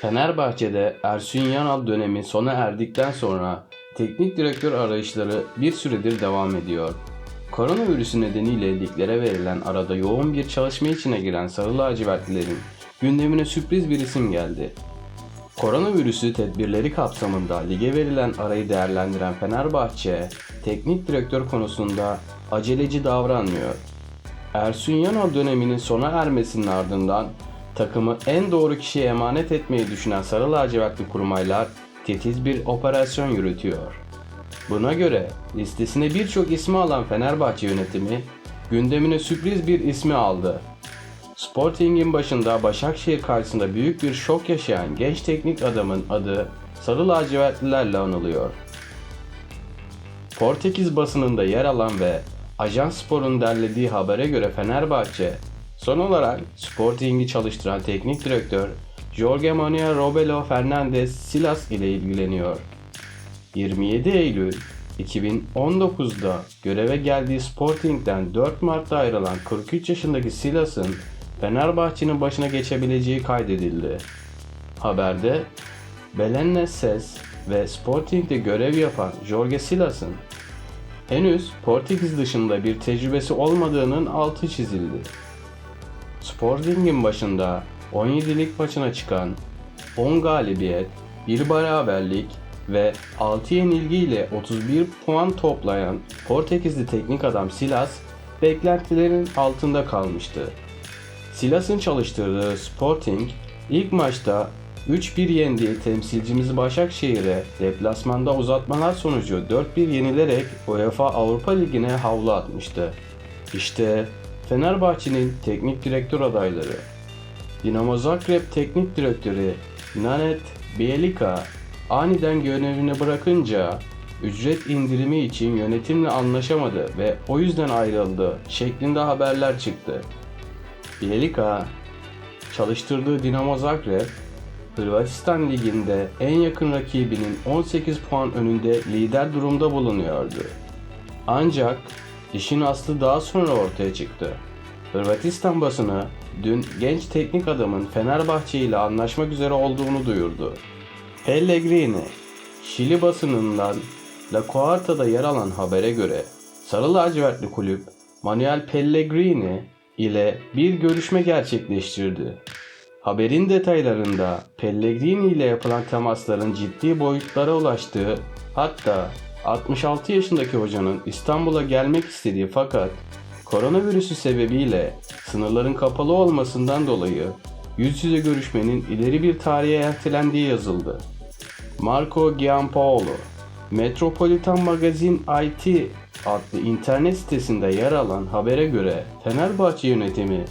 Fenerbahçe'de Ersun Yanal dönemi sona erdikten sonra teknik direktör arayışları bir süredir devam ediyor. Koronavirüsü nedeniyle liglere verilen arada yoğun bir çalışma içine giren Sarı Lacivertlilerin gündemine sürpriz bir isim geldi. Koronavirüsü tedbirleri kapsamında lige verilen arayı değerlendiren Fenerbahçe, teknik direktör konusunda aceleci davranmıyor. Ersun Yanal döneminin sona ermesinin ardından takımı en doğru kişiye emanet etmeyi düşünen Sarı Lacivertli kurmaylar titiz bir operasyon yürütüyor. Buna göre listesine birçok ismi alan Fenerbahçe yönetimi gündemine sürpriz bir ismi aldı. Sporting'in başında Başakşehir karşısında büyük bir şok yaşayan genç teknik adamın adı Sarı Lacivertlilerle anılıyor. Portekiz basınında yer alan ve Ajans Spor'un derlediği habere göre Fenerbahçe, son olarak Sporting'i çalıştıran teknik direktör Jorge Manuel Robelo Fernandez Silas ile ilgileniyor. 27 Eylül 2019'da göreve geldiği Sporting'den 4 Mart'ta ayrılan 43 yaşındaki Silas'ın Fenerbahçe'nin başına geçebileceği kaydedildi. Haberde Belenenses ve Sporting'de görev yapan Jorge Silas'ın henüz Portekiz dışında bir tecrübesi olmadığının altı çizildi. Sporting'in başında 17 lig maçına çıkan 10 galibiyet, 1 beraberlik ve 6 yenilgiyle 31 puan toplayan Portekizli teknik adam Silas beklentilerin altında kalmıştı. Silas'ın çalıştırdığı Sporting ilk maçta 3-1 yendiği temsilcimiz Başakşehir'e deplasmanda uzatmalar sonucu 4-1 yenilerek UEFA Avrupa Ligi'ne havlu atmıştı. İşte Fenerbahçe'nin teknik direktör adayları. Dinamo Zagreb teknik direktörü Nanet Bielika aniden görevini bırakınca ücret indirimi için yönetimle anlaşamadı ve o yüzden ayrıldı şeklinde haberler çıktı. Bielika çalıştırdığı Dinamo Zagreb Hırvatistan Ligi'nde en yakın rakibinin 18 puan önünde lider durumda bulunuyordu. Ancak işin aslı daha sonra ortaya çıktı. Hırvatistan basını dün genç teknik adamın Fenerbahçe ile anlaşmak üzere olduğunu duyurdu. Pellegrini, Şili basınından La Quarta'da yer alan habere göre Sarı lacivertli kulüp Manuel Pellegrini ile bir görüşme gerçekleştirdi. Haberin detaylarında Pellegrini ile yapılan temasların ciddi boyutlara ulaştığı hatta 66 yaşındaki hocanın İstanbul'a gelmek istediği fakat koronavirüsü sebebiyle sınırların kapalı olmasından dolayı yüz yüze görüşmenin ileri bir tarihe ertelendiği yazıldı. Marco Giampaolo, Metropolitan Magazine IT adlı internet sitesinde yer alan habere göre Fenerbahçe yönetimi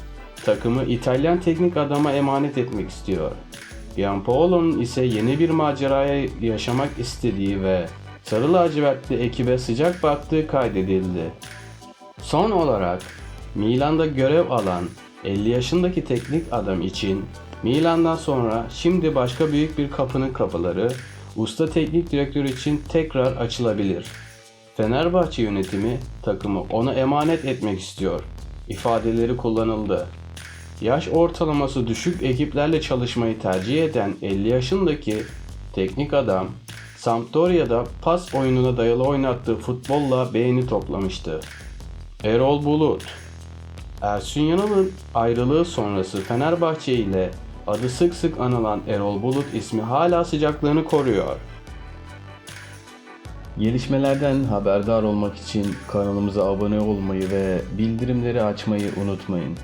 takımı İtalyan teknik adama emanet etmek istiyor. Giampaolo'nun ise yeni bir maceraya yaşamak istediği ve Sarı lacivertli ekibe sıcak baktığı kaydedildi. Son olarak Milan'da görev alan 50 yaşındaki teknik adam için Milan'dan sonra şimdi başka büyük bir kapının kapıları usta teknik direktör için tekrar açılabilir. Fenerbahçe yönetimi takımı ona emanet etmek istiyor ifadeleri kullanıldı. Yaş ortalaması düşük ekiplerle çalışmayı tercih eden 50 yaşındaki teknik adam Sampdoria'da pas oyununa dayalı oynattığı futbolla beğeni toplamıştı. Erol Bulut Ersun Yanal'ın ayrılığı sonrası Fenerbahçe ile adı sık sık anılan Erol Bulut ismi hala sıcaklığını koruyor. Gelişmelerden haberdar olmak için kanalımıza abone olmayı ve bildirimleri açmayı unutmayın.